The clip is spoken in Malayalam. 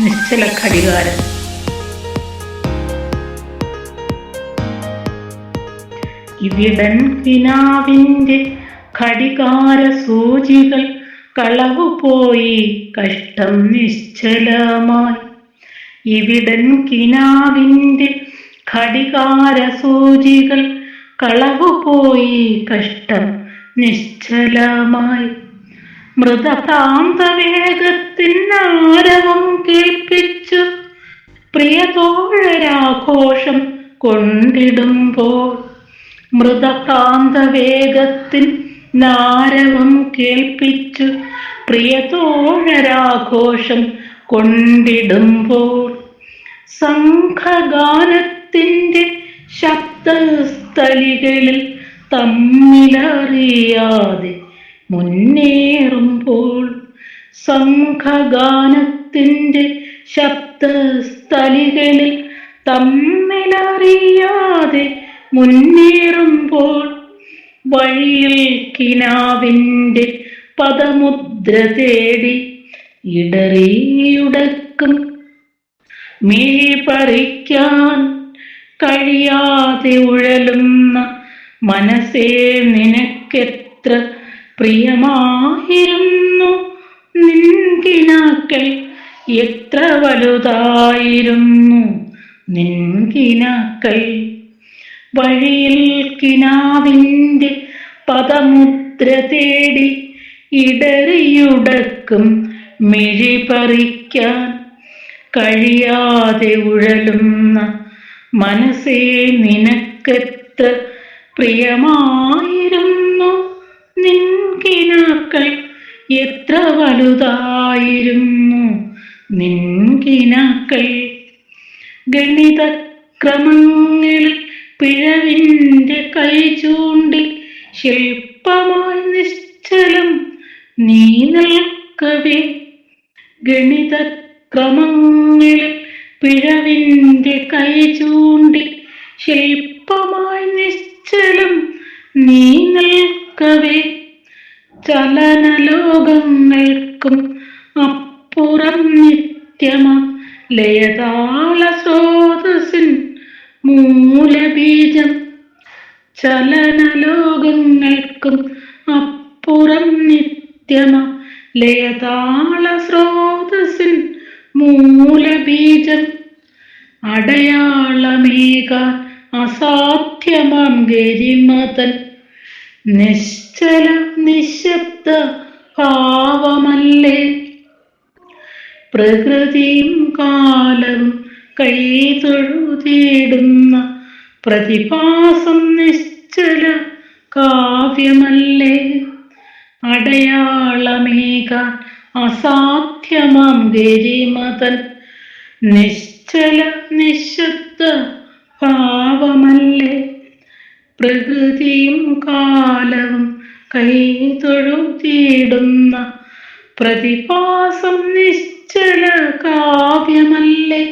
നിശ്ചല ഘടികാരം. ഇവിടൻ കിനാവിന്റെ ഘടികാര സൂചികൾ കളവുപോയി കഷ്ടം നിശ്ചലമായി. ഇവിടൻ കിനാവിന്റെ ഘടികാര സൂചികൾ കളവുപോയി കഷ്ടം നിശ്ചലമായി. മൃതഭ്രാന്തവേഗത്തിനാരവം കേൾപ്പിച്ചു. പ്രിയതോഴരാഘോഷം കൊണ്ടിടുമ്പോൾ മൃതകാന്തവേഗത്തിൻ നാരവം കേൾപ്പിച്ചു. പ്രിയതോഴരാഘോഷം കൊണ്ടിടുമ്പോൾ സംഘഗാനത്തിന്റെ ശബ്ദസ്ഥലികളിൽ തമ്മിലറിയാതെ മുന്നേറുമ്പോൾ സംഘഗാനത്തിന്റെ ശബ്ദസ്ഥലികളിൽ തമ്മിലറിയാതെ മുന്നേറുമ്പോൾ വഴിയിൽ കിനാവിന്റെ പദമുദ്ര തേടി ഇടറിയുടക്കും. മീപറിക്കാൻ കഴിയാതെ ഉഴലുന്ന മനസ്സേ നിനക്കെത്ര പ്രിയമായിരുന്നു നിൻകിനാക്കൾ എത്ര വലുതായിരുന്നു നിൻകിനാക്കൾ വഴിയിൽ കിനാവിന്റെ പദമുദ്ര തേടി ഇടറിയുടക്കും മിഴി പറിക്കാൻ കഴിയാതെ ഉഴലുന്ന മനസ്സേ നിനക്കെത്ര പ്രിയമായിരുന്നു നിൻകിനാക്കൾ എത്ര വലുതായിരുന്നു നിൻ കിനാക്കൾ ഗണിത ക്രമങ്ങളിൽ പിഴവിന്റെ കൈ ചൂണ്ടി ശില്പമായി നിശ്ചലം നീ നിൽക്കവേ. ഗണിതക്രമങ്ങളിൽ പിഴവിന്റെ കൈ ചൂണ്ടി ശില്പമായി നിശ്ചലം നീ നിൽക്കവേ. ചലനലോകങ്ങൾക്കും അപ്പുറം നിത്യമ ലയതാള മൂലബീജം ചലനലോകങ്ങൾക്കും അപ്പുറം നിത്യമ ലയതാള സ്രോതസ്സിൻ മൂലബീജം അടയാളമേക അസാധ്യമം ഗരിമതൻ നിശ്ചല നിശബ്ദ ഭാവമല്ലേ? പ്രകൃതിയും കാലവും കൈതൊഴുതിടുന്ന പ്രതിഭാസം നിശ്ചല കാവ്യമല്ലേ? അടയാളമേകാൻ അസാധ്യമാം ഗരിമതൻ. നിശ്ചല നിശബ്ദ ഭാവമല്ലേ? പ്രകൃതിയും കാലവും കൈ തൊഴുത്തിയിടുന്ന പ്രതിഭാസം നിശ്ചല കാവ്യമല്ലേ